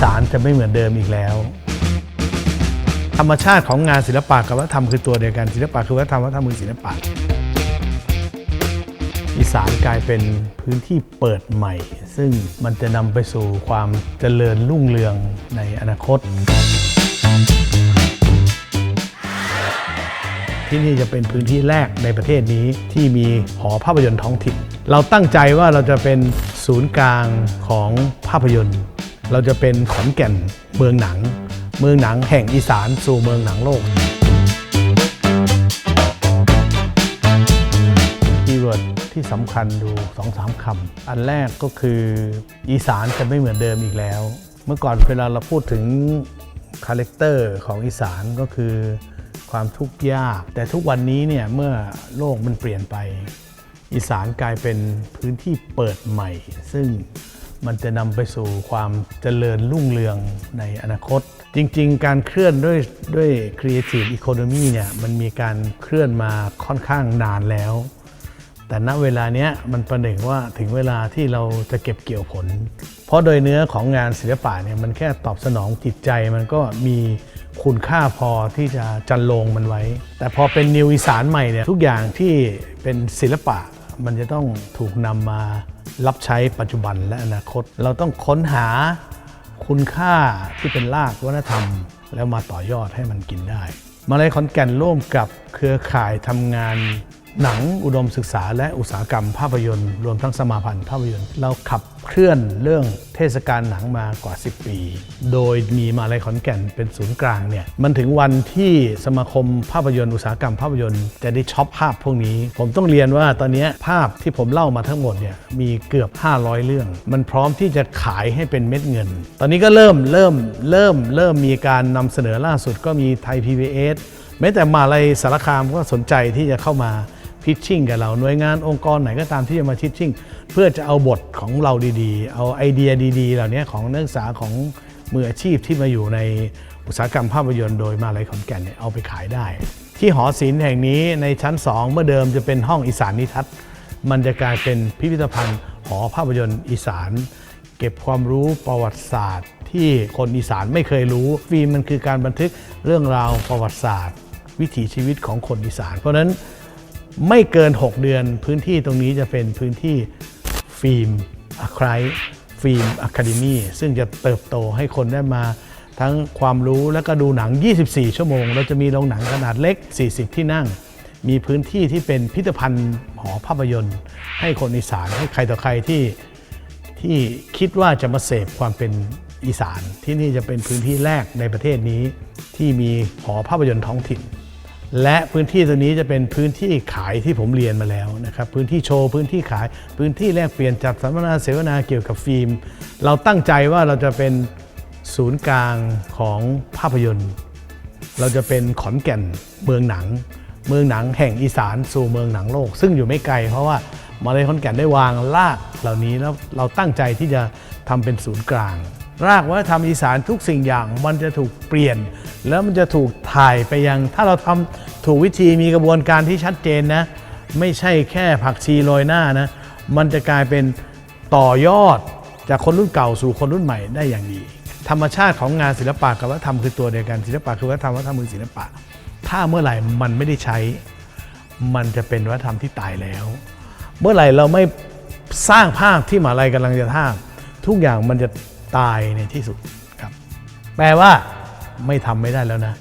สานจะไม่เหมือนเดิมอีกแล้ว ธรรมชาติของงานศิลปะกับวัฒนธรรมคือตัวเดียวกันศิลปะคือวัฒนธรรมวัฒนธรรมคือศิลปะ อีสานกลายเป็นพื้นที่เปิดใหม่ ซึ่งมันจะนำไปสู่ความเจริญรุ่งเรืองในอนาคตที่นี่จะเป็นพื้นที่แรกในประเทศนี้ที่มีหอภาพยนตร์ท้องถิ่น เราตั้งใจว่าเราจะเป็นศูนย์กลางของภาพยนตร์ เราจะเป็นขอนแก่นเมืองหนัง เมืองหนังแห่งอีสานสู่เมืองหนังโลกคีย์เวิร์ดที่สำคัญดู2องสามคำอันแรกก็คืออีสานจะไม่เหมือนเดิมอีกแล้ว เมื่อก่อนเวลาเราพูดถึงคาแรคเตอร์ของอีสานก็คือความทุกข์ยาก แต่ทุกวันนี้เนี่ยเมื่อโลกมันเปลี่ยนไป อีสานกลายเป็นพื้นที่เปิดใหม่ ซึ่ง มันจะนำไปสู่ความเจริญรุ่งเรืองในอนาคต จริง ๆ การเคลื่อนด้วยด้วย Creative Economy เนี่ยมันมีการเคลื่อนมาค่อนข้างนานแล้ว แต่ณเวลาเนี้ยมันประหนึ่งว่าถึงเวลาที่เราจะเก็บเกี่ยวผล เพราะโดยเนื้อของงานศิลปะเนี่ยมันแค่ตอบสนองจิตใจมันก็มีคุณค่าพอที่จะจันลงมันไว้ แต่พอเป็นนิวอีสานใหม่เนี่ยทุกอย่างที่เป็นศิลปะ มันจะต้องถูกนำมารับใช้ปัจจุบันและอนาคต เราต้องค้นหาคุณค่าที่เป็นรากวัฒนธรรม แล้วมาต่อยอดให้มันกินได้ มาเลยขอนแก่นร่วมกับเครือข่ายทำงาน หนังอุดมศึกษาและอุตสาหกรรมภาพยนตร์ รวมทั้งสมาพันธ์ภาพยนตร์ เราขับเคลื่อนเรื่องเทศกาลหนังมากว่า 10 ปี โดยมีมาลัยขอนแก่นเป็นศูนย์กลางเนี่ยมันถึงวันที่สมาคมภาพยนตร์อุตสาหกรรมภาพยนตร์จะได้ช็อปภาพพวกนี้ ผมต้องเรียนว่าตอนนี้ภาพที่ผมเล่ามาทั้งหมดเนี่ยมีเกือบ 500 เรื่อง มันพร้อมที่จะขายให้เป็นเม็ดเงิน ตอนนี้ก็เริ่มเริ่มเริ่มเริ่มมีการนำเสนอล่าสุดก็มีไทย PBS แม้แต่มาลัยสารคามก็สนใจที่จะเข้ามา พิชชิ่งกับเราหน่วยงานองค์กรไหนก็ตามที่จะมาพิชชิ่งเพื่อจะเอาบทของเราดีๆ เอาไอเดียดีๆ เหล่านี้ของนักศึกษาของมืออาชีพที่มาอยู่ในอุตสาหกรรมภาพยนตร์โดยมาลัยขอนแก่นเนี่ยเอาไปขายได้ ที่หอศิลป์แห่งนี้ในชั้น 2 เมื่อเดิมจะเป็นห้องอีสานนิทัศน์มันจะกลายเป็นพิพิธภัณฑ์หอภาพยนตร์อีสาน เก็บความรู้ประวัติศาสตร์ ที่คนอีสานไม่เคยรู้ฟิล์มมันคือการบันทึกเรื่องราวประวัติศาสตร์ วิถีชีวิตของคนอีสาน เพราะนั้น ไม่เกิน 6 เดือน พื้นที่ตรงนี้จะเป็นพื้นที่ฟิล์มอะไครฟิล์มอะคาเดมีซึ่งจะเติบโตให้คนได้มาทั้งความรู้และก็ดูหนัง 24 ชั่วโมง เราจะมีโรงหนังขนาดเล็ก 40 ที่นั่ง มีพื้นที่ที่เป็นพิพิธภัณฑ์หอภาพยนตร์ ให้คนอีสานให้ใครต่อใครที่ที่คิดว่าจะมาเสพความเป็นอีสาน ที่นี่จะเป็นพื้นที่แรกในประเทศนี้ที่มีหอภาพยนตร์ท้องถิ่น และพื้นที่ตัวนี้จะเป็นพื้นที่ขายที่ผมเรียนมาแล้วนะครับพื้นที่โชว์พื้นที่ขายพื้นที่แลกเปลี่ยนจัดสัมมนาเสวนาเกี่ยวกับฟิล์ม เราตั้งใจว่าเราจะเป็นศูนย์กลางของภาพยนตร์ เราจะเป็นขอนแก่นเมืองหนัง เมืองหนังแห่งอีสานสู่เมืองหนังโลก ซึ่งอยู่ไม่ไกล เพราะว่ามาเลยขอนแก่นได้วางรากเหล่านี้แล้วเราตั้งใจที่จะทำเป็นศูนย์กลาง รากวัฒนธรรมอีสานทุกสิ่งอย่างมันจะถูกเปลี่ยน แล้วมันจะถูกถ่ายไปยัง ถ้าเราทำถูกวิธีมีกระบวนการที่ชัดเจนนะ ไม่ใช่แค่ผักชีโรยหน้านะ มันจะกลายเป็นต่อยอดจากคนรุ่นเก่าสู่คนรุ่นใหม่ได้อย่างดี ธรรมชาติของงานศิลปะกับวัฒนธรรมคือตัวเดียวกันศิลปะคือวัฒนธรรมวัฒนธรรมคือศิลปะ ถ้าเมื่อไหร่มันไม่ได้ใช้ มันจะเป็นวัฒนธรรมที่ตายแล้ว เมื่อไหร่เราไม่สร้างภาพที่หมหาลัยกำลังจะท่าทุกอย่างมันจะ ตายในที่สุดครับ แปลว่าไม่ทำไม่ได้แล้วนะ